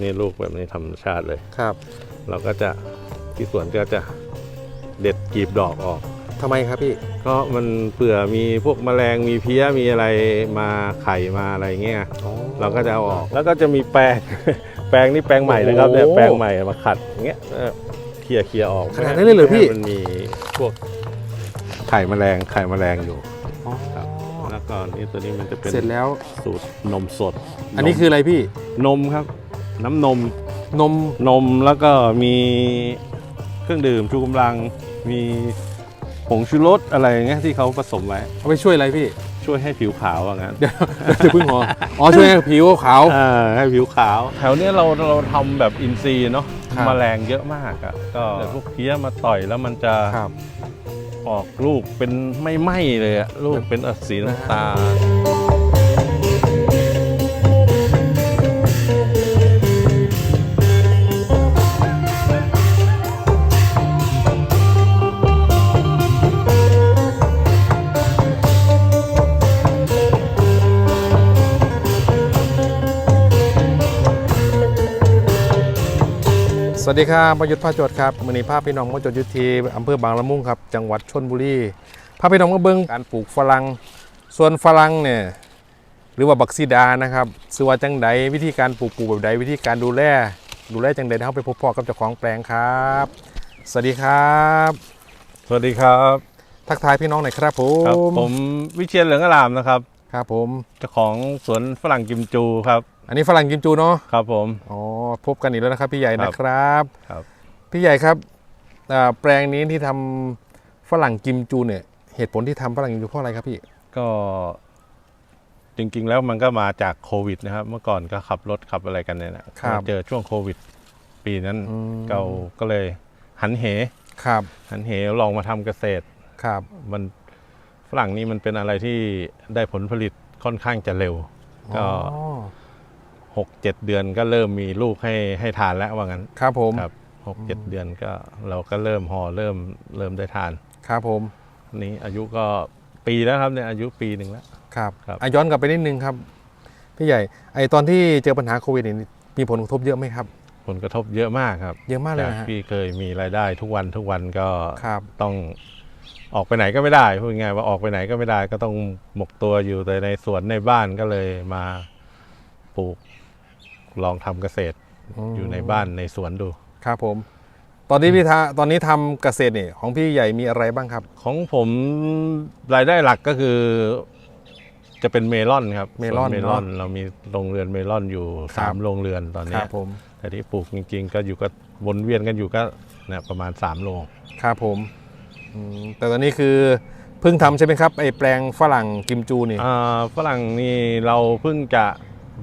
นี่ลูกแบบนี้ธรรมชาติเลย ครับ เราก็จะที่สวนก็จะเด็ดกลีบดอกออก ทำไมครับพี่ ก็มันเผื่อมีพวกแมลงมีเพี้ยมีอะไรมาไข่มาอะไรเงี้ย เราก็จะเอาออก แล้วก็จะมีแปรง แปรงนี่แปรงใหม่นะครับเนี่ยโอ้โหแปรงใหม่มาขัดอย่างเงี้ยเออเคลียร์เคลียร์ออกขนาดนั้นเลยเหรอพี่ ไม่ให้มันมีพวกไข่แมลงไข่แมลงอยู่ครับแล้วก็นี่ตัวนี้มันจะเป็นเสร็จแล้ว สูตรนมสดอันนี้คืออะไรพี่ นมครับ น้ำนมนมนมแล้วก็มีเครื่องดื่มชูกำลัง มีผงชูรสอะไรอย่างเงี้ยที่เขาผสมไว้เอาไปช่วยอะไรพี่ ช่วยให้ผิวขาวว่างั้นเดี๋ยวเดี๋ยวเพิ่งหออ๋อช่วยให้ผิวขาว อ่าให้ผิวขาว แถวเนี้ยเราเราทำแบบอินทรีย์เนาะครับ แมลงเยอะมากอะ่ะก็พวกเพี้ยมาต่อยแล้วมันจะครับ ออกลูกเป็นไม่ไหม้เลยอะลูกเป็นสีน้ำตาล สวัสดีครับประยุทธ์พาจดครับมือนี้ภาพพี่น้องมาจดอยุทธีอำเภอบางละมุงครับ จังหวัดชนบุรีภาพพี่น้องมาเบิ้งการปลูกฝรั่งส่วนฝรั่งเนี่ยหรือว่าบักซีดานะครับสือว่าจังใดวิธีการปลูกปลูกแบบใดวิธีการดูแลดูแลจังใดเข้าไปพบพ่อกับเจ้าของแปลงครับ สวัสดีครับ สวัสดีครับ ทักทายพี่น้องหน่อยครับผครับมผมวิเชียนเหลืองอารามนะครับครับผมเจ้าของสวนฝรั่งกิมจูครับ อันนี้ฝรั่งกิมจูเนาะครับผมอ๋อพบกันอีกแล้วนะครับพี่ใหญ่ครับนะครับครับ พี่ใหญ่ครับอ่าแปลงนี้ที่ทำฝรั่งกิมจูเนี่ย เหตุผลที่ทำฝรั่งกิมจูเพราะอะไรครับพี่ ก็จริงๆแล้วมันก็มาจากโควิดนะครับ เมื่อก่อนก็ขับรถขับอะไรกันเนี่ยนะครับมาเจอช่วงโควิด ปีนั้นอืมเราก็เลยหันเหครับ หันเหลองมาทำเกษตรครับ มันฝรั่งนี่มันเป็นอะไรที่ได้ผลผลิตค่อนข้างจะเร็ว ก็ อ๋อหกเจ็ดเดือนก็เริ่มมีลูกให้ให้ทานแล้วว่างั้นครับผมครับหกเจ็ดเดือนก็เราก็เริ่มห่อเริ่มเริ่มได้ทานครับผมอันนี้อายุก็ปีแล้วครับเนี่ยอายุปีหนึ่งแล้วครับครับอะย้อนกลับไปนิดนึงครับพี่ใหญ่ไอตอนที่เจอปัญหาโควิดนี่มีผลกระทบเยอะไหมครับ ผลกระทบเยอะมากครับ เยอะมากเลยจากนะฮะที่เคยมีรายได้ทุกวันทุกวันก็ครับต้องออกไปไหนก็ไม่ได้พูดง่ายๆว่าออกไปไหนก็ไม่ได้ ก็ต้องหมกตัวอยู่แต่ในสวนในบ้านก็เลยมาปลูก ลองทำเกษตรมอยู่ในบ้านในสวนดู ครับผม ตอนนี้พี่ทาตอนนี้ทำเกษตรเนี่ยของพี่ใหญ่มีอะไรบ้างครับ ของผมรายได้หลักก็คือ จะเป็นเมลอนครับเมลอนสวนเมลอน เรามีโรงเรือนเมลอนอยู่สามโรงเรือนตอนคเนี้รัยบผมแต่ที่ปลูกจริง ๆ ก็อยู่ก็วนเวียนกันอยู่ก็เนี่ยประมาณ3โรงครับผมอืมแต่ตอนนี้คือเพิ่งทำใช่ไหมครับไอแปลงฝรั่งกิมจูนี่อ่าฝรั่งนี่เราเพิ่งจะ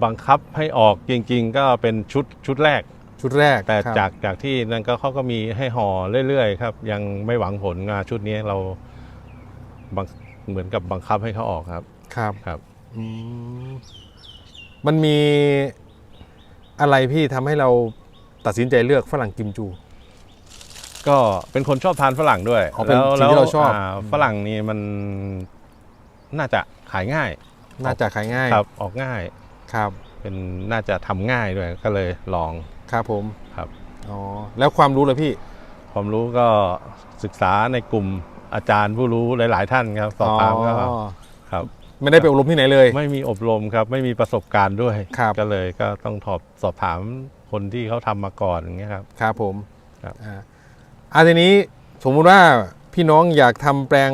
บังคับให้ออกจริง ๆ ก็เป็นชุดชุดแรก ชุดแรกแต่ครับจากจากที่นั่นก็เขาก็มีให้ห่อเรื่อยๆครับ ยังไม่หวังผลงานชุดนี้เราบังเหมือนกับบังคับให้เขาออกครับครับ ครับ อืมมันมีอะไรพี่ทำให้เราตัดสินใจเลือกฝรั่งกิมจู ก็เป็นคนชอบทานฝรั่งด้วยอ๋อเป็นสิ่งที่เราชอบฝรั่งนี่มันน่าจะขายง่ายน่าจะขายง่าย ครับออกง่าย ครับเป็นน่าจะทำง่ายด้วยก็เลยลองครับผมครับ อ๋อแล้วความรู้เลยพี่ ความรู้ก็ศึกษาในกลุ่มอาจารย์ผู้รู้หลาย ๆ ท่านครับสอบถามก็อ๋อครับไม่ได้ไปอบรมที่ไหนเลย ไม่มีอบรมครับ ไม่มีประสบการณ์ด้วยครับ ก็เลยก็ต้องสอบสอบถามคนที่เขาทำมาก่อนอย่างเงี้ยครับ ครับผมครับ อ่าอ่าทีนี้สมมุติว่าพี่น้องอยากทำแปลง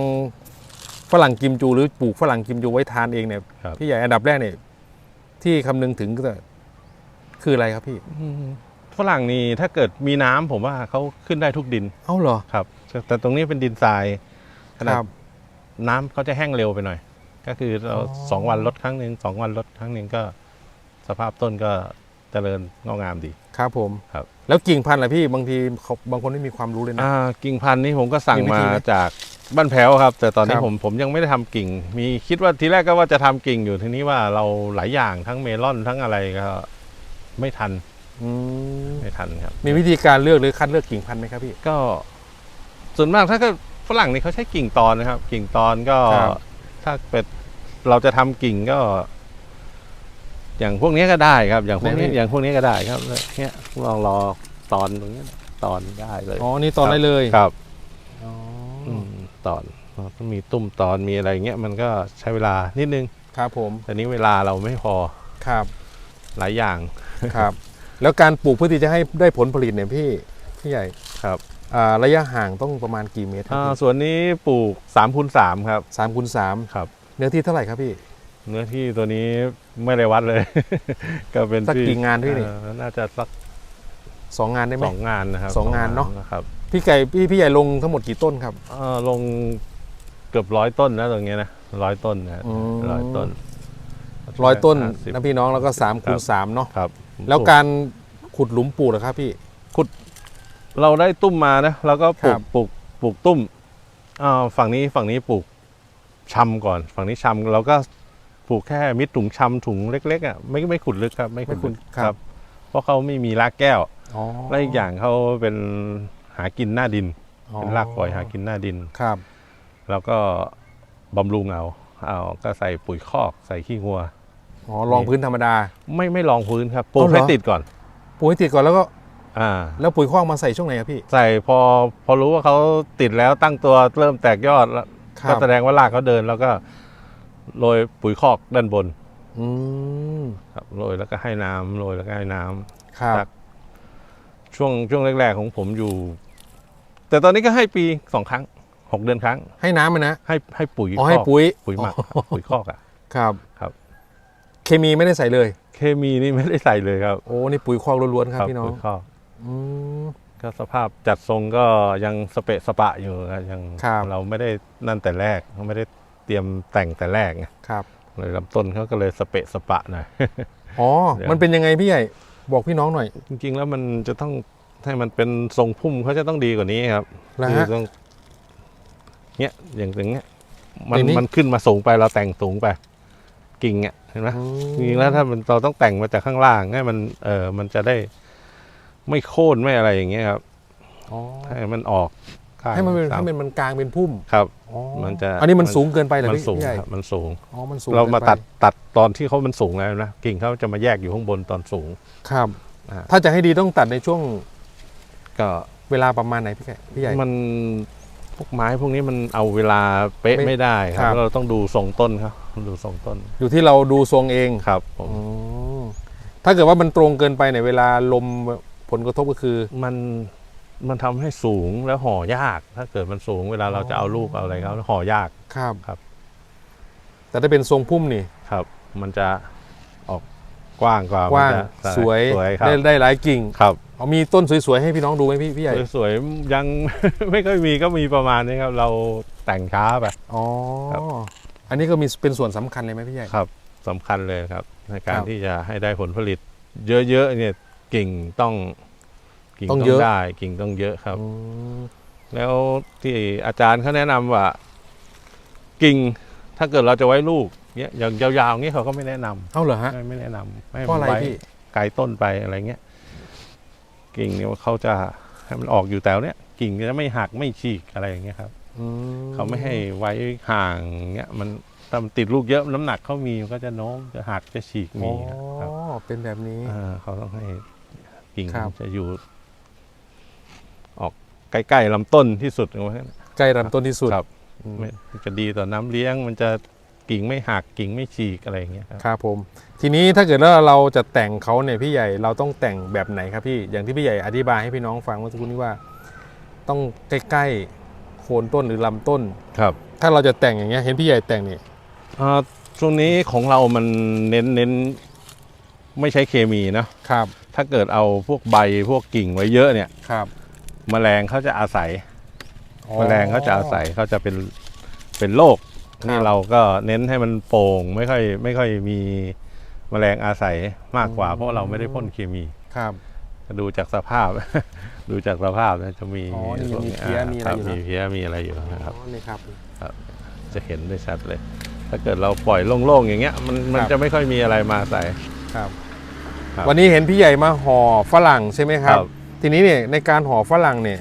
ฝรั่งกิมจูหรือปลูกฝรั่งกิมจูไว้ทานเองเนี่ยครับ พี่ใหญ่อันดับแรกเนี่ย ที่คำนึงถึงก็คืออะไรครับพี่ฝรั่งนี่ถ้าเกิดมีน้ำผมว่าเขาขึ้นได้ทุกดิน เอ้าเหรอครับ แต่ตรงนี้เป็นดินทรายขนาดครับน้ำเขาจะแห้งเร็วไปหน่อย ก็คือเราอ๋อสองวันลดครั้งหนึ่งสองวันลดครั้งหนึ่งก็สภาพต้นก็เจริญงอกงามดี ครับผมครับ แล้วกิ่งพันธุ์ล่ะพี่บางทีเขาบางคนไม่มีความรู้เลยนะอ่ากิ่งพันธุ์นี่ผมก็สั่งมีวิมาธีไหมจาก บ้านแพ้วครับ แต่ตอนนี้ครับ ผมผมยังไม่ได้ทำกิ่ง มีคิดว่าทีแรกก็ว่าจะทำกิ่งอยู่ทีนี้ว่าเราหลายอย่างทั้งเมลอนทั้งอะไรก็ ไม่ทันอืมไม่ทันครับ มีวิธีการเลือกหรือคัดเลือกกิ่งพันธุ์ไหมครับพี่ ก็ส่วนมากถ้าเก็ฝรั่งนี่เขาใช้กิ่งตอนนะครับ กิ่งตอนก็ครับ ถ้าเป็นเราจะทำกิ่งก็ อย่างพวกนี้ก็ได้ครับ อย่างพวกนี้ไหนพี่อย่างพวกนี้ก็ได้ครับเนี่ยลองรอตอนตรงนี้ตอนได้เลย อ๋อนี่ตอนได้เลย ครับอ๋อออืม ตอนต้องมีตุ้มตอนมีอะไรเงี้ยมันก็ใช้เวลานิดนึงครับผมแต่นี้เวลาเราไม่พอครับ หลายอย่างครับ แล้วการปลูกเพื่อที่จะให้ได้ผลผลิตเนี่ยพี่พี่ใหญ่ครับอ่าระยะห่างต้องประมาณกี่เมตรครัอ่าบส่วนนี้ปลูก3คูณ3ครับสามคูณสามครับ เนื้อที่เท่าไหร่ครับพี่ เนื้อที่ตัวนี้ไม่ได้วัดเลย ก็เป็นสักที่กี่งานพี่นี่เอ่อน่าจะสักสองงานได้ไหมสองงานนะครับสองงานเนอะครับ พี่ไก่พี่พี่ใหญ่ลงทั้งหมดกี่ต้นครับ เอ่อลงเกือบร้อยต้นนะตรงเนี้ยนะร้อยต้นนะอืม ร้อยต้นร้อยต้นห้าสิบ นะพี่น้องแล้วก็สามคูณสามเนาะครับแล้วการขุดหลุมปลูกเหรอครับพี่ เราได้ตุ้มมานะแล้วก็ปลูครักบ ปลูกปลูกตุ้มอ่าฝั่งนี้ฝั่งนี้ปลูกชำก่อน ฝั่งนี้ชำเราก็ปลูกแค่มิดถุงชำถุงเล็กๆอะไม่ไม่ขุดลึกครับ ไม่ขุดลึกครับ เพราะเขาไม่มีรากแก้ว อ๋อและอีกอย่างเขาเป็น หากินหน้าดิน เป็นรากปล่อยหากินหน้าดินครับ แล้วก็บำรุงเอาเอาก็ใส่ปุ๋ยคอกใส่ขี้งัวอ๋อรองพื้นธรรมดา ไม่ไม่รองพื้นครับปลูกเอาเหรอให้ติดก่อนปลูกให้ติดก่อนแล้วก็ อ่า แล้วปุ๋ยคอกมาใส่ช่วงไหนครับพี่ ใส่พอพอรู้ว่าเขาติดแล้วตั้งตัวเริ่มแตกยอดแล้วครัก็บแสดงว่ารากเขาเดินแล้วก็โรยปุ๋ยคอกด้านบน อืมครับโรยแล้วก็ให้น้ำโรยแล้วก็ให้น้ำครับครับช่วงช่วงแรก ๆ ของผมอยู่ แต่ตอนนี้ก็ให้ปีสองครั้งหกเดือนครั้ง ให้น้ำมันนะ ให้ให้ปุ๋ยอ๋อคให้อกปุ๋ยปุ๋ยหมักปุ๋ยคอกอะ ครับครับ เคมีไม่ได้ใส่เลย เคมีนี่ไม่ได้ใส่เลยครับโอ้นี่ปุ๋ยคอกล้วนๆครับพี่น้องปุ๋ยคอกอืม ก็สภาพจัดทรงก็ยังสเปะสปะอยู่ครับยังครับ เราไม่ได้นั่นแต่แรกเราไม่ได้เตรียมแต่งแต่แรกไงครับเลยลำต้นเขาก็เลยสเปะสปะหน่อย อ๋อ เดี๋ยว มันเป็นยังไงพี่ใหญ่ บอกพี่น้องหน่อย จริงๆแล้วมันจะต้อง ให้มันเป็นทรงพุ่มเขาจะต้องดีกว่านี้ครับนะคืฮะ ต้องเนี้ยอย่างอย่างเงี้ยมันอย่างนี้ มันขึ้นมาสูงไปเราแต่งสูงไป กิ่งอะเห็นไหมอืมจริงๆแล้วถ้ามันเราต้องแต่งมาจากข้างล่างให้มันเออมันจะได้ไม่โค่นไม่อะไรอย่างเงี้ยครับอ๋อให้มันออกข้างให้มันเป็นสาให้มันมันกลางเป็นพุ่มครับ อ๋อมันจะอันนี้มันมัน สูงเกินไปเหรอมันพี่สูงพี่ใหญ่ครับมันสูง อ๋อมันสูงเรามากินไปตัดตัดตอนที่เขามันสูงแล้วนะกิ่งเขาจะมาแยกอยู่ข้างบนตอนสูง ครับ อ่า ถ้าจะให้ดีต้องตัดในช่วง ก็เวลาประมาณไหนพี่ใหญ่พี่ใหญ่ มันพวกไม้พวกนี้มันเอาเวลาเป๊ะไม่ไม่ได้คครัรับ บ เราต้องดูทรงต้นครับดูทรงต้นอยู่ที่เราดูทรงเองครับผมอืมถ้าเกิดว่ามันตรงเกินไปเนี่ยเวลาลมผลกระทบก็คือ มันมันทำให้สูงแล้วห่อยาก ถ้าเกิดมันสูงเวลาเราจะเอาลูกเอาอะไรเขาห่อยาก ครับ ครับ แต่ถ้าเป็นทรงพุ่มนี่ ครับ มันจะออ กกว้างกว่ากว้างมันจะสวยสวยครับได้ได้หลายกิ่งครับ เอามีต้นสวยๆให้พี่น้องดูไหมพี่พี่ใหญ่สวยๆยัง ไม่ค่อยมีก็มีประมาณนี้ครับ เราแต่งช้าไป อ๋อครับอันนี้ก็มีเป็นส่วนสำคัญเลยไหมพี่ใหญ่ ครับสำคัญเลยครับ ในการครับที่จะให้ได้ผลผลิต เยอะๆเนี่ยกิ่งต้องกิ่งต้ต้อองงเยอะ ได้กิ่งต้องเยอะครับ อืม แล้วที่อาจารย์เขาแนะนำว่า กิ่งถ้าเกิดเราจะไว้ลูก เนี้ยอย่างยาวๆเงี้ยเขาก็ไม่แนะนำเอ้าเหรอฮะ ไม่ไม่แนะนำให้เพราะอะไรมันว้พี่ ไกลต้นไปอะไรเงี้ยกิ่งเนี่ยเขาจะให้มันออกอยู่แถวเนี้ยกิ่งจะไม่หักไม่ฉีกอะไรอย่างเงี้ยครับ อืเขาไม่ให้ไว้ห่างเงี้ยมันถ้ามันติดลูกเยอะน้ำหนักเขามีมันก็จะโน้มจะหักจะฉีกอ๋มีอครับเป็นแบบนี้ อ่าเขาต้องให้กิ่งครับ จะอยู่ ออกใกล้ๆลำต้นที่สุดว่างั้นใกล้ลำต้นที่สุดครับอืม ไม่จะดีต่อน้ำเลี้ยง มันจะ กิ่งไม่หักกิ่งไม่ฉีกอะไรอย่างเงี้ยครับครับผม ทีนี้ถ้าเกิดว่าเราจะแต่งเขาเนี่ยพี่ใหญ่เราต้องแต่งแบบไหนครับพี่อย่างที่พี่ใหญ่อธิบายให้พี่น้องฟังเมื่อสักครู่นี้ว่า ต้องใกล้ๆโคนต้นหรือลำต้น ครับถ้าเราจะแต่งอย่างเงี้ยเห็นพี่ใหญ่แต่งนี่อ่าช่วงนี้ของเรามันเน้นเน้นไม่ใช้เคมีนะครับถ้าเกิดเอาพวกใบพวกกิ่งไว้เยอะเนี่ยครับแมลงเขาจะอาศัย แมลงเขาจะอาศัยเขาจะเป็นเป็นโรคครับ นี่เราก็เน้นให้มันโปร่งไม่ค่อยไม่ค่อยมีแมลงอาศัยมากกว่า เพราะเราไม่ได้พ่นเคมีครับดูจากสภาพ ดูจากสภาพนะจะมีอ๋อนี่พวกมีเพี้ยมีอะไรคบอยู่นะมีเพี้ยมีอะไรอยู่นะครับอ๋อนี่ครับ จะเห็นได้ชัดเลย ถ้าเกิดเราปล่อยโล่งๆอย่างเงี้ย มันมันครับจะไม่ค่อยมีอะไรมาใส่ครับครับ วันนี้เห็นพี่ใหญ่มาห่อฝรั่งใช่ไหมครับครับทีนี้เนี่ยในการห่อฝรั่งเนี่ย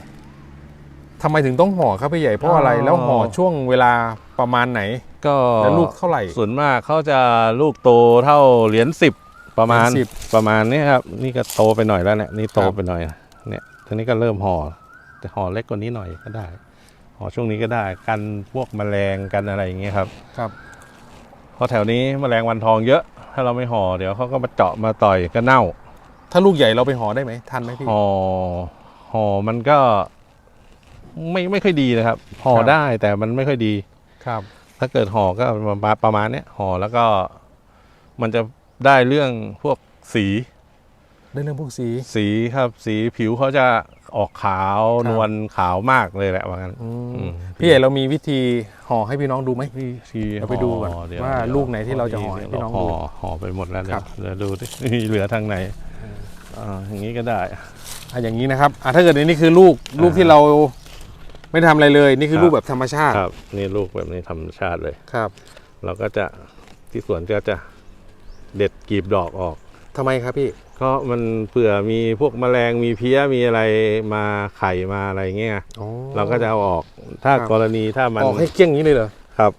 ทำไมถึงต้องห่อครับพี่ใหญ่เพราะอะไรอ๋อแล้วห่อช่วงเวลาประมาณไหนก็แล้วลูกเท่าไหร่ ส่วนมากเขาจะลูกโตเท่าเหรียญสิบประมาณสิบประมาณนี้ครับ นี่ก็โตไปหน่อยแล้วเนี่ยนี่โตครับ ไปหน่อยเนี่ยทีนี้ก็เริ่มห่อแต่ห่อเล็กกว่านี้หน่อยก็ได้ห่อช่วงนี้ก็ได้กันพวกแมลงกันอะไรอย่างเงี้ยครับครับเพราะแถวนี้แมลงวันทองเยอะ ถ้าเราไม่ห่อเดี๋ยวเขาก็มาเจาะมาต่อยก็เน่าถ้าลูกใหญ่เราไปห่อได้ไหมทันไหมพี่ห่อห่อมันก็ ไม่ไม่ค่อยดีนะครับห่อครับ ได้แต่มันไม่ค่อยดี ครับ ถ้าเกิดห่อก็ประมาณประมาณเนี้ยห่อแล้วก็มันจะได้เรื่องพวกสีได้เรื่องพวกสี สีครับ สีผิวเขาจะออกขาวครับนวลขาวมากเลยแหละว่างั้นอืมอืมพี่ใหญ่เรามีวิธีห่อให้พี่น้องดูไหมที่ที่เราไปดูก่อนห่เยวว่าเดี๋ยลูกไหนที่เราจะห่อให้พี่น้องดูห่อห่อไปหมดแล้วเดี๋ครัยวบ เดี๋ยวดูดิมีเหลือทางไหนอ่าอย่างนี้ก็ได้ อะอย่างนี้นะครับอะถ้าเกิดอันนี้คือลูกลูกอ่าที่เรา ไม่ได้ทำอะไรเลย นี่คือครับ ลูกแบบธรรมชาติครับนี่ลูกแบบนี้ธรรมชาติเลย ครับเราก็จะที่สวนก็จะเด็ดกลีบดอกออก ทำไมครับพี่ก็มันเผื่อมีพวกแมลงมีเพี้ยมีอะไรมาไข่มาอะไรเงี้ยอ๋อ เราก็จะเอาออกถ้าครับ กรณีถ้ามันออกให้เกลี้ยงอย่างนี้เลยเหรอครับ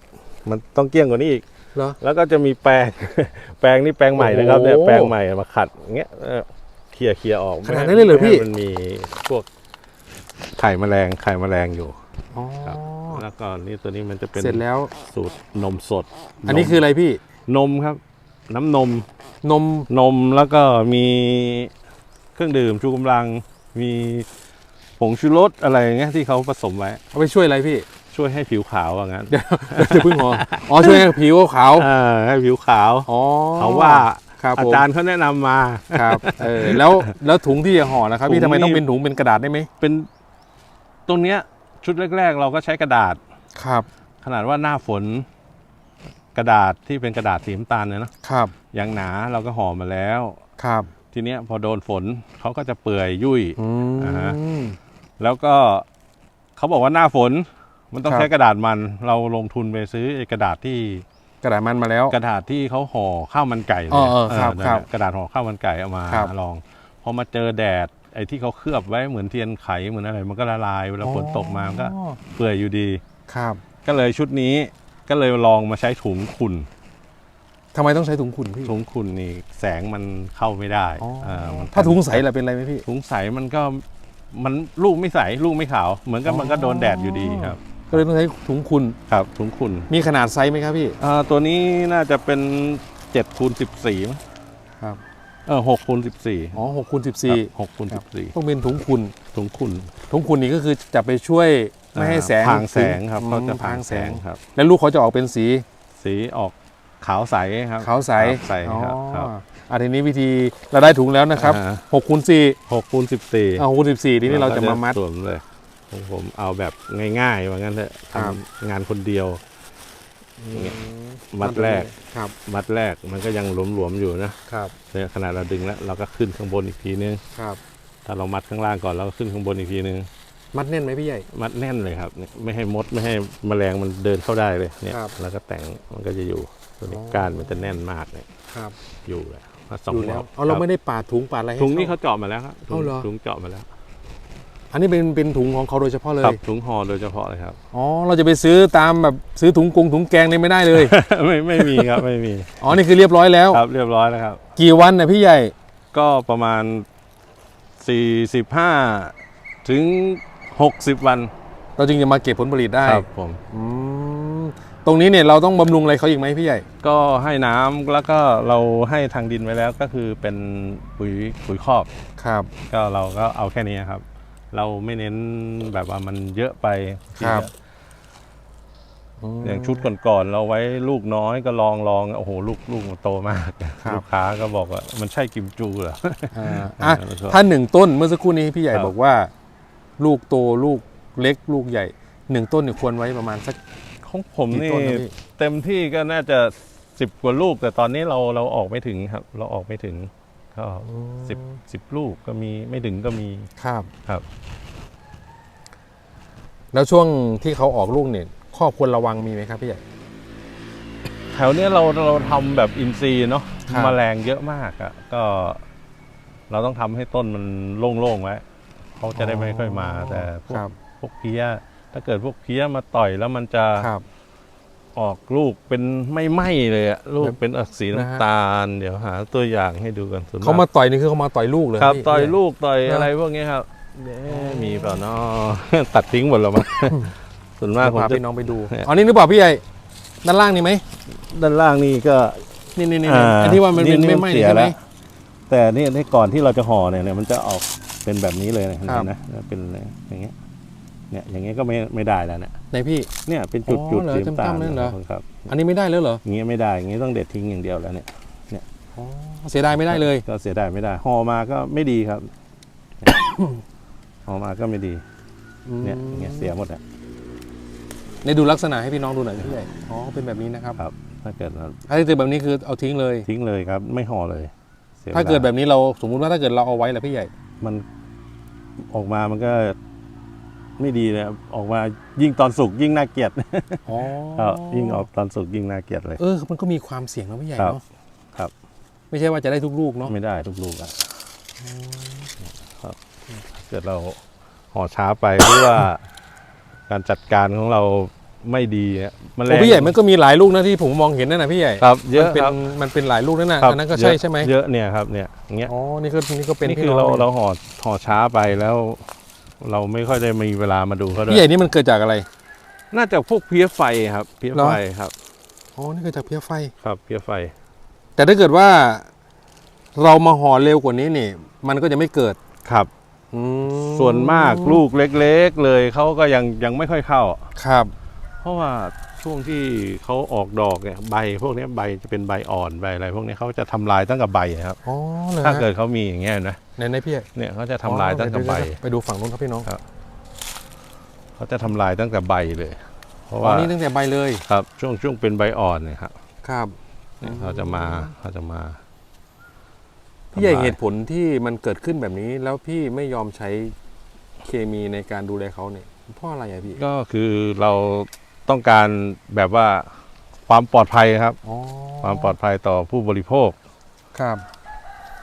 มันต้องเกลี้ยงกว่านี้อีก เหรอ แล้วก็จะมีแปรง แปรงนี่แปรงใหม่นะครับเนี่ยโอ้โหแปรงใหม่มาขัดอย่างเงี้ยเออเคลียร์เคลียร์ออกขนาดนั้นเลยเหรอพี่ ไม่มันมีพวก ไข่แมลงไข่แมลงอยู่ อ๋อครับ แล้วก็นี่ตัวนี้มันจะเป็นเสร็จแล้ว สูตรนมสดอันนี้มคืออะไรพี่ นมครับ น้ำนมนมนมแล้วก็มีเครื่องดื่มชูกำลัง มีผงชูรสอะไรอย่างเงี้ยที่เขาผสมไว้ เอาไปช่วยอะไรพี่ ช่วยให้ผิวขาวว่างั้นเดี๋ยวจะเพิ่งห่ออ๋อช่วยให้ผิวขาวอ่าให้ผิวขาว อ๋อเขาว่าครับอาผมจารย์เขาแนะนำมา ครับเออแล้วแล้วถุงที่จะห่อนะครับถุพี่งทำไมนี่ ต้องเป็นถุงเป็นกระดาษได้ไหมเป็น ตรงเนี้ยชุดแรก ๆ เราก็ใช้กระดาษ ครับ ขนาดว่าหน้าฝนกระดาษที่เป็นกระดาษสีน้ำตาลเนี่ยนะครับ อย่างหนาเราก็ห่อมาแล้ว ครับทีเนี้ยพอโดนฝนเขาก็จะเปื่อยยุ่ย อืมอ่าฮะแล้วก็เขาบอกว่าหน้าฝนมันต้องครับ ใช้กระดาษมัน เราลงทุนไปซื้อไอ้กระดาษที่กระดาษมันมาแล้ว กระดาษที่เขาห่อข้าวมันไก่เลเอยอเออครับนั่นครับแหละกระดาษห่อข้าวมันไก่เอามาครับ ลองพอมาเจอแดด ไอ้ที่เขาเคลือบไว้เหมือนเทียนไขเหมือนอะไร มันก็ละลายเวลาฝนตกมามันก็อ๋อเปื่อยอยู่ดี ครับ ก็เลยชุดนี้ก็เลยลองมาใช้ถุงขุ่นทำไมต้องใช้ถุงขุ่นพี่ถุงขุ่นนี่แสงมันเข้าไม่ได้อ๋อเออมันถ้าถุงใสล่ะเป็นไรไหมพี่ ถุงใสมันก็มันลูกไม่ใสลูกไม่ขาว เหมือนกับอ๋อมันก็โดนแดดอยู่ดีครับ ก็เลยต้องใช้ถุงขุ่นครับ ถุงขุ่นมีขนาดไซส์ไหมครับพี่อ่าตัวนี้น่าจะเป็น7คูณ14มั้งครับ เออ6คูณ14อ๋อหกคูณสิบสี่หกคูณครับ14ต้องเป็นถุงขุ่นถุงขุ่นถุงขุ่นนี่ก็คือจะไปช่วยไม่ให้แสงพรางแสงครับอืมเขาจะพรางแสงครับ แล้วลูกเขาจะออกเป็นสี สีออกขาวใสครับขาวใสใสครับอ๋อครับอะทีนี้วิธีเราได้ถุงแล้วนะครับอ่าหกคูณสี่หกคูณ14อ่าหกคูณสิบสี่ทีนี้เราจะมามัดสวมเลยของผมเอาแบบง่ายๆว่างั้นเถอะครับทำงานคนเดียวอย่างเงี้ย มัดแรก ครับ มัดแรกมันก็ยังหลวมๆอยู่นะครับเนี่ยขนาดเราดึงแล้วเราก็ขึ้นข้างบนอีกทีนึงครับ ถ้าเรามัดข้างล่างก่อนเราก็ขึ้นข้างบนอีกทีนึงมัดแน่นไหมพี่ใหญ่ มัดแน่นเลยครับเนี่ยไม่ให้มดไม่ให้แมลงมันเดินเข้าได้เลยเนี่ยครับแล้วก็แต่งมันก็จะอยู่ตัวนี้อ๋อ ก้านมันจะแน่นมากเนี่ยครับอยู่แหละมาสองดูรแล้อวบเอาเราคไม่บได้ปาดถุงปาดอะไรให้ถุงนี้เขา เขาเจาะมาแล้วครับถุงเอาเหรอ ถุงเจาะมาแล้ว อันนี้เป็นเป็นถุงของเขาโดยเฉพาะเลย ครับถุงห่อโดยเฉพาะเลยครับ อ๋อ เราจะไปซื้อตามแบบซื้อถุงกงถุงแกงเนี่ยไม่ได้เลย ไม่ไม่มีครับไม่มี อ๋อ นี่คือเรียบร้อยแล้ว ครับเรียบร้อยแล้วครับ กี่วันนะพี่ใหญ่ ก็ประมาณ 45 ถึง 60 วันเราจึงจะมาเก็บผลผลิตได้ครับผม อืมตรงนี้เนี่ยเราต้องบำรุงอะไรเขาอีกไหมพี่ใหญ่ ก็ให้น้ำแล้วก็เราให้ทางดินไว้แล้วก็คือเป็นปุ๋ยปุ๋ยครอบครับ ก็เราก็เอาแค่นี้ครับ เราไม่เน้นแบบว่ามันเยอะไปครับ อย่างชุดก่อนๆเราไว้ลูกน้อยก็ลองลองโอ้โหลูกลูกมันโตมากครับ ลูกค้าก็บอกว่ามันใช่กิมจูเหรอ อ่าอะแล้วก็ถ้าหนึ่งต้นเมื่อสักครู่นี้พี่ใหญ่ครับ บอกว่า ลูกโตลูกเล็ก ลูกใหญ่หนึ่งต้นเนี่ยควรไว้ประมาณสัก ของผมกี่นี่ต้นนะพี่ เต็มที่ก็น่าจะสิบกว่าลูก แต่ตอนนี้เราเราออกไม่ถึงครับ เราออกไม่ถึง ก็สิบสิบลูกก็มีไม่ถึงก็มีครับครับ แล้วช่วงที่เขาออกลูกเนี่ยข้อควรระวังมีไหมครับพี่ใหญ่ แถวเนี้ยเราเราทำแบบอินทรีย์เนาะครับ แมลงเยอะมากอะ่ะก็ เราต้องทำให้ต้นมันโล่งๆไว้เขาจะได้ไม่ค่อยมา แต่พวคกรับพวกเพี้ย ถ้าเกิดพวกเพี้ยมาต่อยแล้วมันจะครับ ออกลูกเป็นไม่ไหมเลยอะลูกแบบเป็นอักสีนะฮะน้ำตาล เดี๋ยวหาตัวอย่างให้ดูกันส่วนเขามาต่อยนี่คือเขามาต่อยลูกเลยครับพี่ต่อยลูกต่อยนะอะไรพวกนี้ครับเอ๊ะมีเปล่าเนาะตัดทิ้งหมดแล้วมั้งส่วนมากเดี๋ยวผมพาจะพี่น้องไปดูเนี่ยอ๋อนี่หรือเปล่าพี่ใหญ่ด้านล่างนี่ไหมด้านล่างนี่ก็นี่นี่นี่อ่าอันที่ว่ามันเป็นไม่ไหม้เสีนี่ยใช่ไหมแล้วแต่นี่ที่ก่อนที่เราจะห่อเนี่ยเนี่ยมันจะออกเป็นแบบนี้เลยนะเห็นครับไหมนะเป็นอย่างเงี้ย เนี่ยอย่างเงี้ยก็ไม่ไม่ได้แล้วเนี่ยไหนพี่ เนี่ยเป็นจุดอ๋อจุดเหรอสีน้ำตาลจำๆนั่นเหรอครับอันนี้ไม่ได้แล้วเหรออย่างเงี้ยไม่ได้อย่างเงี้ยต้องเด็ดทิ้งอย่างเดียวแล้วเนี่ยอ๋อเสียดายไม่ได้เลย ก็เสียดายไม่ได้ห่อมาก็ไม่ดีครับห่อมาก็ไม่ดีเนี่ยอย่างเงี้ยเสียหมดอะในดูลักษณะให้พี่น้องดูหน่อยพี่ใหญ่อ๋อเป็นแบบนี้นะครับครับ ถ้าเกิดเราถ้าเกิดแบบนี้คือเอาทิ้งเลยทิ้งเลยครับ ไม่ห่อเลยสียถ้าเกิดวลแบบนี้เราสมมุติว่าถ้าเกิดเราเอาไว้แหละพี่ใหญ่ มันออกมามันก็ ไม่ดีเลยครับออกมายิ่งตอนสุกยิ่งน่าเกลียดอ๋อครับยิ่งออกตอนสุกยิ่งน่าเกลียดเลย เออมันก็มีความเสี่ยงนะพี่ใหญ่ครับเนาะครับ ไม่ใช่ว่าจะได้ทุกลูกเนาะไม่ได้ทุกลูกอะครับเกิดเราห่อช้าไปหรือว่า การจัดการของเราไม่ดีอะมันแรโอ้ง พี่ใหญ่มันก็มีหลายลูกนะที่ผมมองเห็นนั่นนะพี่ใหญ่ครับเยอะมันเป็นครับมันเป็นหลายลูกนั่นน่ะครับอันนั้นก็ใช่เยอะใช่ไหมเยอะเนี่ยครับเนี่ยอย่างเงี้ยอ๋อนี่ก็นี่ก็เป็นนี่พี่คือน้องเราเลยเราห่อห่อช้าไปแล้ว เราไม่ค่อยได้มีเวลามาดูเขาด้วพี่ใหญ่ยนี่มันเกิดจากอะไร น่าจะพวกเพี้ยไฟครับ เพี้ยเหรอไฟครับ อ๋อ นี่เกิดจากเพี้ยไฟ ครับ เพี้ยไฟ แต่ถ้าเกิดว่า เรามาห่อเร็วกว่านี้นี่ มันก็จะไม่เกิด ครับอืมส่วนมากลูกเล็กๆเลยเขาก็ยังยังไม่ค่อยเข้า ครับ เพราะว่าช่วงที่เขาออกดอกเนี่ยใบพวกเนี้ยใบจะเป็นใบอ่อนใบอะไร พวกนี้เขาจะทำลายตั้งแต่ใบครับอ๋อเลยถ้าเกิดเขามีอย่างเงี้ยนะ ในในพี่ใหญ่เนี่ยเขาจะทำลายตั้งแต่อ๋อใบเดี๋ยวๆๆไปดูฝั่งนู้นครับพี่น้องครับเขาจะทำลายตั้งแต่ใบเลย เพราะอ๋อว่านี่ตั้งแต่ใบเลยครับ ช่วงช่วงเป็นใบอ่อนเนี่ยครับครับเนี่ยเขาจะมาเขาจะมาพี่ใหญ่ทำลายเหตุผลที่มันเกิดขึ้นแบบนี้ แล้วพี่ไม่ยอมใช้เคมีในการดูแลเขาเนี่ยเพราะอะไรอะพี่ก็คือเราต้องการแบบว่าความปลอดภัยครับอ๋อความปลอดภัยต่อผู้บริโภคครับ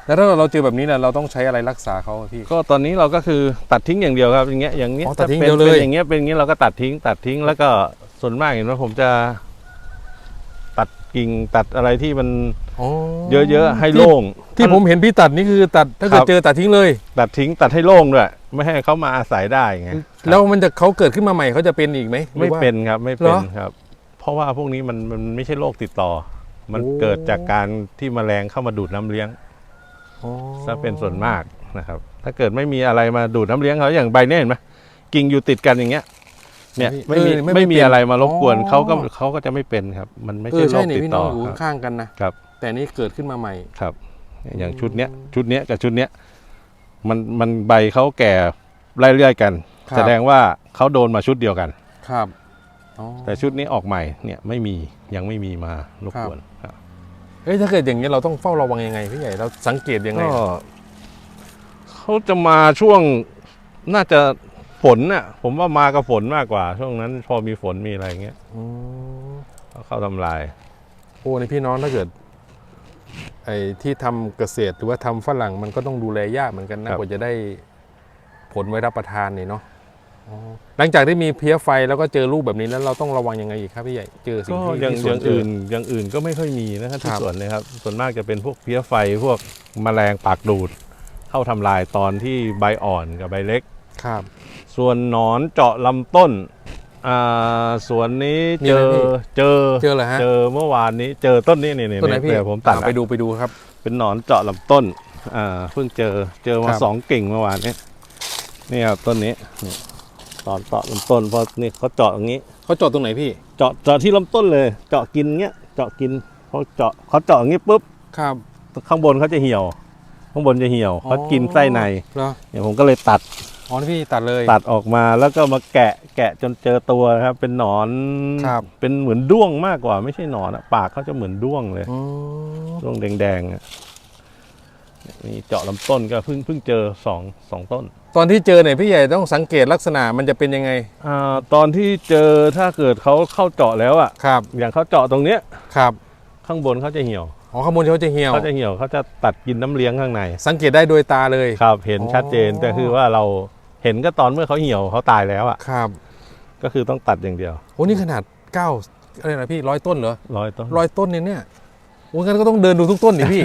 แล้วถ้าเราเจอแบบนี้เนี่ยเราต้องใช้อะไรรักษาเขาอะพี่ ก็ตอนนี้เราก็คือตัดทิ้งอย่างเดียวครับอย่างเงี้ยอย่างเงี้ยอ๋อตัดทิ้งถ้าเดียวเลย ป็นอย่างเงี้ยเป็นอย่างเงี้ยเราก็ตัดทิ้ง ตัดทิ้งแล้วก็ส่วนมากเห็นว่าผมจะ ตัดกิ่งตัดอะไรที่มันอ๋อเยอะๆให้ที่โล่ง ที่ผมเห็นพี่ตัดนี่คือตัดถ้าเกิดครับ เจอตัดทิ้งเลย ตัดทิ้งตัดให้โล่งด้วยไม่ให้เขามาอาศัยได้ไงแล้วมันจะเขาเกิดขึ้นมาใหม่เขาจะเป็นอีกไหมหรือไม่ว่า เป็นครับไม่เป็นเหรอครับ เพราะว่าพวกนี้มันมันไม่ใช่โรคติดต่อ มันโอ้ เกิดจากการที่แมลงเข้ามาดูดน้ำเลี้ยง อ๋อซะเป็นส่วนมากนะครับ ถ้าเกิดไม่มีอะไรมาดูดน้ำเลี้ยงเขาอย่างใบเนี่ยเห็นไหมกิ่งอยู่ติดกันอย่างเงี้ย เนี่ยไม่มีเออไม่มีเป็นอะไรมารบกวนอ๋อเขาก็เขาก็จะไม่เป็นครับ มันไม่เอใช่อโรใช่คนี่ติดพี่น้ต่อองอยู่ครับข้างๆกันนะครับ แต่นี่เกิดขึ้นมาใหม่ครับ อย่างชุดเนี้ยชุดเนี้ยกับชุดเนี้ยมันมันใบเขาแก่ไล่เรื่อยๆกันครับแสดงว่าเขาโดนมาชุดเดียวกันครับอ๋อแต่ชุดนี้ออกใหม่เนี่ยไม่มียังไม่มีมารบกวนครับ เอ้ยถ้าเกิดอย่างนี้ยเราต้องเฝ้าระวังยังไงพี่ใหญ่เราสังเกตยังไงก็เขาจะมาช่วงน่าจะฝนน่ะ ผมว่ามากับฝนมากกว่า ช่วงนั้น พอมีฝนมีอะไรเงี้ยอืมเขาเข้าทำลาย โอ้ในพี่น้องถ้าเกิด ไอ้ที่ทำเกษตรหรือว่าทำฝรั่งมันก็ต้องดูแลยากเหมือนกันนะครับ กว่าจะได้ผลไว้รับประทานนี่เนาะอ๋อ หลังจากที่มีเพี้ยไฟแล้วก็เจอลูกแบบนี้แล้วเราต้องระวังยังไงอีกครับพี่ใหญ่เจอสิ่งก็ที่อย่างที่สอวนย่างเจออื่นอย่างอื่นก็ไม่ค่อยมีนะครับที่ครับสวนเลยครับส่วนมากจะเป็นพวกเพี้ยไฟพวกแมลงปากดูด เข้าทำลายตอนที่ใบอ่อนกับใบเล็ก ครับ ส่วนหนอนเจาะลำต้นอ่าสวนนี้มีเจอะไรอพี่ เจอเจอเหรอฮะเจอเมื่อวานนี้เจอต้นนี้นี่นี่ต้นไหนพี่เดี๋ยวผมตัดอ่าไปดูไปดูครับ เป็นหนอนเจาะลำต้นอ่าเพิ่งเจอเจอมาครับ สองกิ่งเมื่อวานนี้นี่ครับต้นนี้นี่ ตอนเจาะลำต้นเพราะนี่เขาเจาะอย่างนี้ เขาเจาะตรงไหนพี่ เจาะเจาะที่ลำต้นเลย เจาะกินเงี้ย เจาะกินเขาเจาะเขาเจาะอย่างนี้ปุ๊บ ครับ ข้างบนเขาจะเหี่ยว ข้างบนจะเหี่ยวเขากินไส้ในเหรอเนี่ยผมก็เลยตัด อ๋อนี่พี่ตัดเลยตัดออกมาแล้วก็มาแกะแกะจนเจอตัวครับ เป็นหนอน ครับเป็นเหมือนด้วงมากกว่า ไม่ใช่หนอนอะปากเขาจะเหมือนด้วงเลยอืมด้วงแดงๆอะนี่เจาะลำต้นก็เพิ่งเพิ่งเจอสองสองต้น ตอนที่เจอเนี่ยพี่ใหญ่ต้องสังเกตลักษณะมันจะเป็นยังไงอ่าตอนที่เจอถ้าเกิดเขาเข้าเจาะแล้วอะ ครับอย่างเขาเจาะตรงเนี้ยครับข้างบนเขาจะเหี่ยวอ๋อข้างบนเขาจะเหี่ยว เขาจะเหี่ยวเขาจะตัดกินน้ำเลี้ยงข้างใน สังเกตได้โดยตาเลย ครับ เห็นอ๋อชัดเจนแต่คือว่าเราเห็นก็ตอนเมื่อเขาเหี่ยวเขาตายแล้วอะครับก็คือต้องตัดอย่างเดียวโอ้นี่ขนาด9อะไรนะพี่ร้อยต้นเหรอร้อยต้นร้อยต้นเนี่ยเนี่ย โอ้งั้นก็ต้องเดินดูทุกต้นดิพี่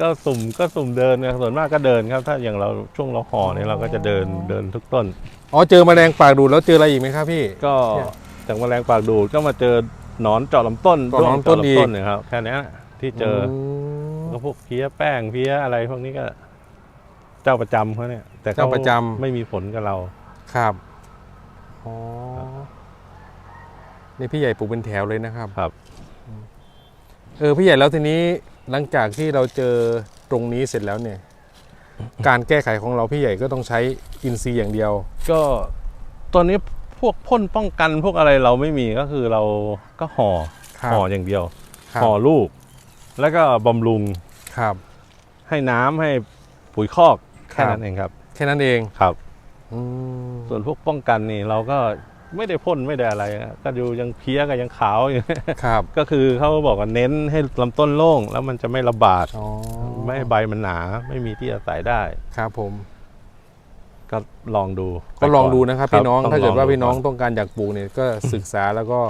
ก็สุ่มก็สุ่มเดินนะส่วนมากก็เดินครับ ถ้าอย่างเราช่วงเราห่อเนี่ยเราก็จะเดินเดินทุกต้น อ๋อเจอแมลงปากดูดแล้วเจออะไรอีกไหมครับพี่ ก็เนี่ยจากแมลงปากดูดก็มาเจอหนอนเจาะลำต้นเจาะลำต้นด้วงอีกเจาะลำต้นเนี่ยครับแค่เนี้ยที่เจออมก็พวกเพี้ยแป้งเพี้ยอะไรพวกนี้ก็ เจ้าประจำเขาเนี่ย แต่ขเจ้าประจำไม่มีผลกับเราครับอ๋อนี่พี่ใหญ่ปลูกเป็นแถวเลยนะครับครับ เออพี่ใหญ่แล้วทีนี้หลังจากที่เราเจอตรงนี้เสร็จแล้วเนี่ย การแก้ไขของเราพี่ใหญ่ก็ต้องใช้อินทรีย์อย่างเดียว ก็ตอนนี้พวกพ่นป้องกันพวกอะไรเราไม่มีก็คือเราก็ห่อครับห่ออย่างเดียวครับ ห่อลูก แล้วก็บำรุงครับ ให้น้ำให้ปุ๋ยคอกครัแค่บนั้นเองครับแค่นั้นเองครับ อืมส่วนพวกป้องกันนี่เราก็ ไม่ได้พ่นไม่ได้อะไรนะก็ดูยังเพี้ยก็ยังขาวอยู่ครับ ก็คือเขาบอกว่าเน้นให้ลำต้นโล่ง แล้วมันจะไม่ระบาดอ๋อไม่ให้ใบมันหนา ไม่มีที่อาศัยได้ครับผม ก็ลองดูก็ลองดูนะครับ พี่น้องต้ถ้าเกิดว่าพี่น้องลต้องการอยากปลูกเนี่ยก็ศึกษาแล้วก็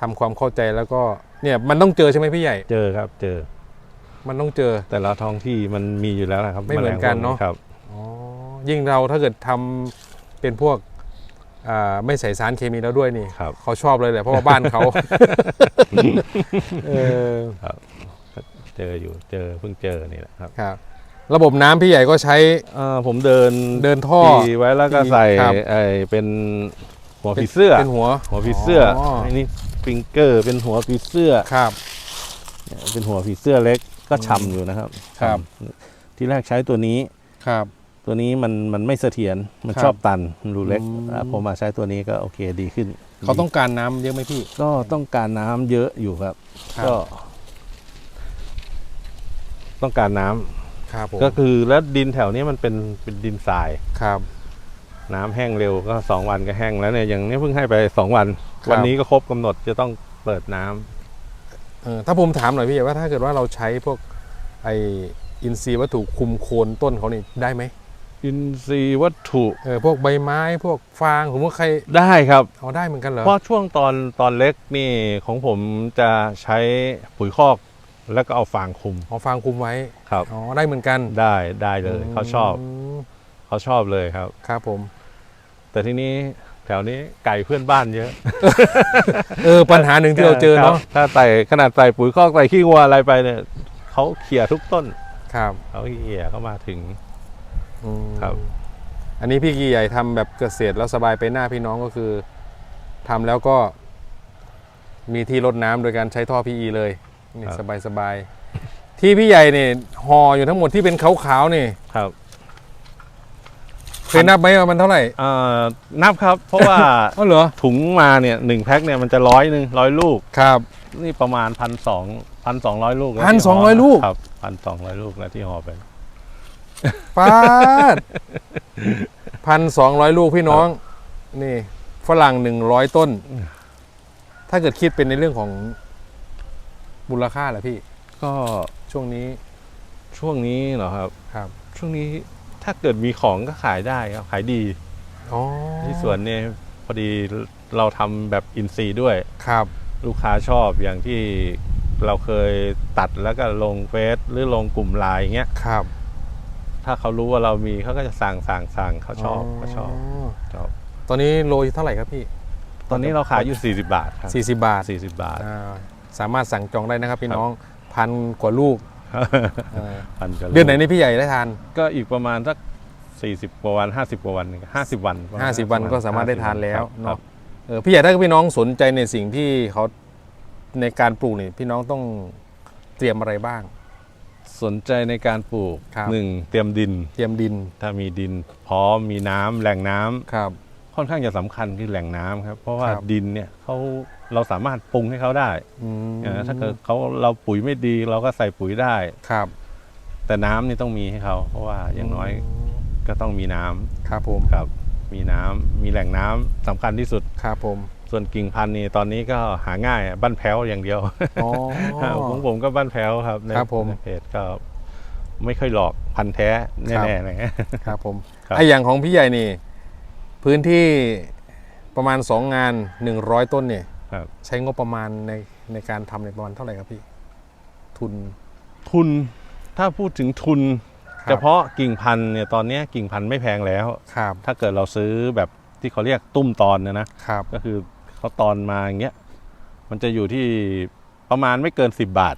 ทำความเข้าใจแล้วก็เนี่ยมันต้องเจอใช่ไหมพี่ใหญ่เจอครับ เจอ มันต้องเจอแต่ละท้องที่มันมีอยู่แล้วนะครับ ไม่เหมือนกันเนอะแมลงพวครับอ๋อยิ่งเราถ้าเกิดทำเป็นพวกอ่า ไม่ใส่สารเคมีแล้วด้วยนี่ครับเขาชอบเลยแหละเพราะว่าบ้านเขาเออเจออยู่เจอเพิ่งเจอนี่แหละครับครับ ระบบน้ำพี่ใหญ่ก็ใช้เอ่อผมเดินเดินท่อตีไว้แล้วก็ใส่ครับไอ้เป็นหัวผีเสื้อเป็นหัวหัวผีเสื้ออ๋อไอ้นี่ฟิงเกอร์เป็นหัวผีเสื้อครับเนี่ยเป็นหัวผีเสื้อเล็กก็ฉ่ำอยู่นะครับ ครับฉ่ำที่แรกใช้ตัวนี้ครับ ตัวนี้มันมันไม่เสถียรมันครับชอบตันมันรูเล็กอืมแล้วผมมาใช้ตัวนี้ก็โอเคดีขึ้น เขาต้องการน้ำเยอะไหมพี่ ก็ต้องการน้ำเยอะอยู่ครับครับ ก็ ต้องการน้ำครับผมก็คือแล้วดินแถวนี้มันเป็นเป็นดินทรายครับ น้ำแห้งเร็วก็สองวันก็แห้งแล้วเนี่ยอย่างนี้เพิ่งให้ไปสองวันครับวันนี้ก็ครบกำหนดจะต้องเปิดน้ำเออถ้าผมถามหน่อยพี่ใหญ่ว่าถ้าเกิดว่าเราใช้พวกไออินทรีย์วัตถุคุมโคนต้นเขานี่ได้ไหม อินทรีย์วัตถุเออพวกใบไม้พวกฟางผมว่าใครได้ครับเอาได้เหมือนกันเหรอเพราะช่วงตอนตอนเล็กนี่ของผมจะใช้ปุ๋ยคอกแล้วก็เอาฟางคลุมเอาฟางคุมไว้ครับอ๋อได้เหมือนกันได้ได้เลยเขาชอบมเขาชอบเลยครับครับผม แต่ทีนี้แถวนี้ไก่เพื่อนบ้านเยอะ เออปัญหาหนึ่งที่เราเจอเนาะครับถ้าใส่ขนาดใส่ปุ๋ยคอกใส่ขี้วัวอะไรไปเนี่ยเขาเขี่ยทุกต้นครับเขาเขี่ยเข้ามาถึงอืม ครับ อันนี้พี่กีใหญ่ทำแบบเกษตรแล้วสบายไปหน้าพี่น้องก็คือทำแล้วก็ มีที่รดน้ำโดยการใช้ท่อ PE เลยนี่สบายสบายๆที่พี่ใหญ่เนี่ยห่ออยู่ทั้งหมดที่เป็นขาวๆนี่ครับเคยนับไหมว่ามันเท่าไหร่เอ่อนับครับ เพราะว่าอ๋อเหรอถุงมาเนี่ยหนึ่งแพ็คเนี่ยมันจะร้อยหนึ่งร้อยลูกครับ นี่ประมาณพันสองพันสองร้อยลูกแล้ว1,200ที่ห่ลูกครับพันสองร้อยลูกแล้วที่ห่อไป ป้าดพันสองร้อยลูกพี่น้อง นี่ฝรั่งหนึ่งร้อยต้น ถ้าเกิดคิดเป็นในเรื่องของมูลค่าแหละพี่ ก็ช่วงนี้ช่วงนี้เหรอครับ ครับช่วงนี้ถ้าเกิดมีของก็ขายได้ครับขายดีอ๋อที่สวนเนี่ยพอดีเราทำแบบอินซีย์ด้วย ครับ ลูกค้าชอบอย่างที่เราเคยตัดแล้วก็ลงเฟซหรือลงกลุ่มไลน์อย่างเงี้ย ครับ ถ้าเขารู้ว่าเรามีเขาก็จะสั่งสั่งสั่งเขาชอบเขาชอบชอบ ตอนนี้โลเท่าไหร่ครับพี่ ตอนนี้เราขายอยู่ 40 บาทครับ40 บาท40 บาท อ่าสามารถสั่งจองได้นะครับพี่น้องพันกว่าลูกเออพันกว่าลูกเดือนไหนนี่พี่ใหญ่ได้ทาน ก็อีกประมาณสัก 40กว่าวัน 50กว่าวันห้าสิบวันประณ50 วันก็สามารถได้ทานแล้วครัเนาะบเออพี่ใหญ่ถ้าพี่น้องสนใจในสิ่งที่เขาในการปลูกนี่พี่น้องต้องเตรียมอะไรบ้าง สนใจในการปลูกครับ หนึ่งเตรียมดิน เตรียมดินถ้ามีดินพร้อมมีน้ำแหล่งน้ำครับ ค่อนข้างจะสำคัญคือแหล่งน้ำครับ เพราะว่าครับ ดินเนี่ยเขาเราสามารถปรุงให้เขาได้อืมเออถ้าเกิดเขาเราปุ๋ยไม่ดี เราก็ใส่ปุ๋ยได้ ครับแต่น้ำนี่ต้องมีให้เขาเพราะว่าอย่างน้อยก็ต้องมีน้ำครับผมครับ มีน้ำมีแหล่งน้ำสำคัญที่สุด ครับผม ส่วนกิ่งพันธุ์นี่ตอนนี้ก็หาง่ายบ้านแพ้วอย่างเดียวอ๋อ ของผมก็บ้านแพ้วครับในครับผม ในเพจก็ไม่ค่อยหลอกพันธุ์แท้ครับแน่ๆเลยครับผมครับ ไออย่างของพี่ใหญ่นี่ พื้นที่ประมาณ 2 งาน 100 ต้นเนี่ยครับ ใช้งบประมาณในในการทำในยประมาณเท่าไหร่ครับพี่ ทุน ทุนถ้าพูดถึงทุน ครับ เฉพาะกิ่งพันธุ์เนี่ยตอนเนี้ยกิ่งพันธุ์ไม่แพงแล้ว ครับถ้าเกิดเราซื้อแบบที่เขาเรียกตุ้มตอนเนยนะครับ ก็คือ เขาตอนมาอย่างเงี้ยมันจะอยู่ที่ประมาณไม่เกิน10บาท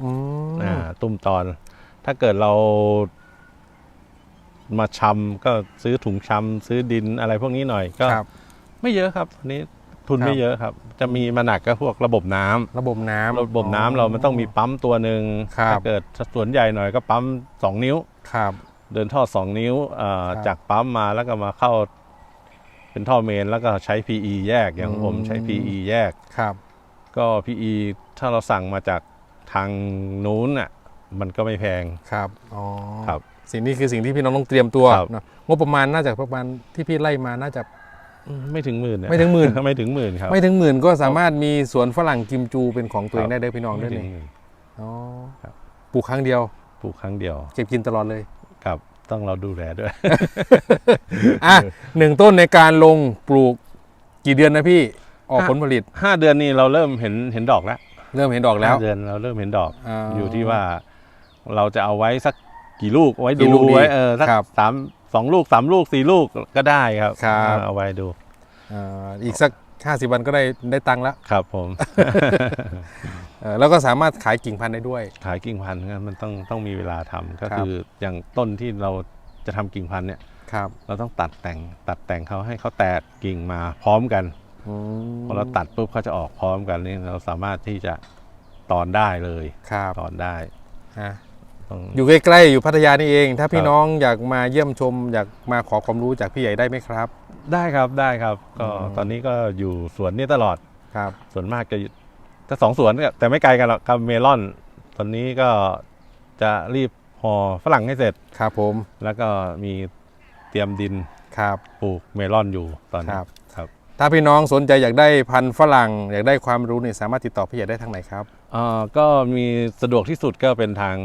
อืมอ่าตุ้มตอน ถ้าเกิดเรามาชำก็ซื้อถุงชำซื้อดินอะไรพวกนี้หน่อยก็ครับไม่เยอะครับอันนี้ทุนครับไม่เยอะครับ จะมีมาหนักก็พวกระบบน้ำระบบน้ำระบบน้ำเรามันต้องมีปั๊มตัวหนึ่งครับถ้าเกิดส่วนใหญ่หน่อยก็ปั๊ม2นิ้วครับ เดินท่อ2นิ้วเอ่อครับจากปั๊มมาแล้วก็มาเข้า เป็นท่อเมนแล้วก็ใช้ PE แยกอย่างอืมผมใช้ PE แยกครับ ก็ PE ถ้าเราสั่งมาจากทางนู้นอะมันก็ไม่แพงครับอ๋อครับสิ่งนี้คือสิ่งที่พี่น้องต้องเตรียมตัวครับเนอะงบประมาณน่าจะประมาณที่พี่ไล่มาน่าจะอืมไม่ถึงหมื่นอะไม่ถึงหมื่นไม่ถึงหมื่นครับไม่ถึงหมื่นก็สามารถมีสวนฝรั่งกิมจูเป็นของตัวเองครับได้ด้วยพี่น้องด้ไม่วยถึงนี่หมื่นอ๋อครับปลูกครั้งเดียว ปลูกครั้งเดียว เก็บกินตลอดเลยครับ ต้องเราดูแลด้วย อะหนึ่งต้นในการลงปลูกกี่เดือนนะพี่ออกผลผลิต ห้าเดือนนี้เราเริ่มเห็นเห็นดอกแล้วเริ่มเห็นดอกแล้วห้าเดือนเราเริ่มเห็นดอกาอยู่ที่ว่าเราจะเอาไว้สักกี่ลูกไว้กี่ดูลูกดีไว้เออสักครับสามสองลูกสามลูกสี่ลูกก็ได้ครับครับเอาไว้ดูอ่าอีกสัก50วันก็ได้ได้ตังค์แล้วครับผมเออ แล้วก็สามารถขายกิ่งพันธุ์ได้ด้วย ขายกิ่งพันธุ์งั้นมันต้องต้องมีเวลาทำก็ครับคืออย่างต้นที่เราจะทำกิ่งพันธุ์เนี่ยครับเราต้องตัดแต่งตัดแต่งเขาให้เขาแตกกิ่งมาพร้อมกันอืมพอเราตัดปุ๊บเขาจะออกพร้อมกันนี่เราสามารถที่จะตอนได้เลยครับตอนได้อะต้องอยู่ใกล้ๆอยู่พัทยานี่เอง ถ้าพี่ครับน้องอยากมาเยี่ยมชม อยากมาขอความรู้จากพี่ใหญ่ได้ไหมครับ ได้ครับได้ครับ ก็อืมตอนนี้ก็อยู่สวนนี้ตลอดครับ ส่วนมากจะ อยู่ถ้าสองสวนเนี่ยแต่ไม่ไกลกันหรอกกับเมลอน ตอนนี้ก็จะรีบห่อฝรั่งให้เสร็จครับผม แล้วก็มีเตรียมดินครับปลูกเมลอนอยู่ตอนนี้ครับ ครับ ถ้าพี่น้องสนใจอยากได้พันธุ์ฝรั่ง อยากได้ความรู้นี่สามารถติดต่อพี่ใหญ่ได้ทางไหนครับเอ่อก็มีสะดวกที่สุดก็เป็นทาง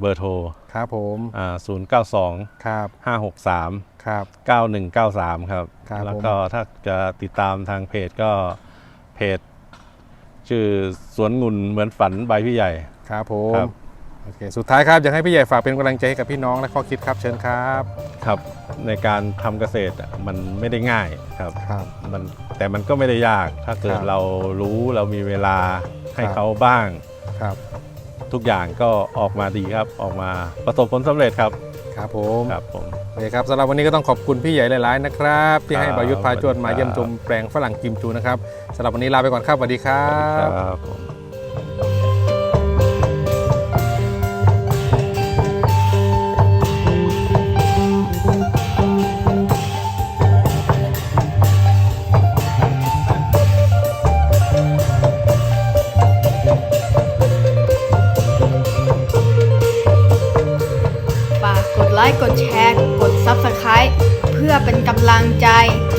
เบอร์โทรครับผมอ่าศูนย์เก้าสองครับห้าหกสามครับเก้าหนึ่งเก้าสามครับครับแล้วผมก็ถ้าจะติดตามทางเพจก็เพจ ชื่อสวนงุ่นเหมือนฝันใบพี่ใหญ่ ครับผครัมบ โอเคสุดท้ายครับอยากให้พี่ใหญ่ฝากเป็นกำลังใจให้กับพี่น้องและข้อคิดครับเชิญครับครับ ในการทำเกษตรอะมันไม่ได้ง่ายครับ ครับ มันแต่มันก็ไม่ได้ยาก ถ้าเกิคดรับเรารู้เรามีเวลาให้ครับ เขาบ้าง ครับ ทุกอย่างก็ออกมาดีครับ ออกมาประสบผลสำเร็จครับ ครับผมครับผมโอเคครับสำหรับวันนี้ก็ต้องขอบคุณพี่ใหญ่หลาย ๆ นะครับ ที่ให้ครับบายุทธพาจวนมาสวัสดีครับเยี่ยมชมแปลงฝรั่งกิมจูนะครับสำหรับวันนี้ลาไปก่อนครับสวัสดีครัสวัสดีบ ลค์ กดแชร์ กด Subscribe เพื่อเป็นกำลังใจ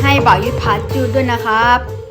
ให้บ่าวยุทธพาจูด้วยนะครับ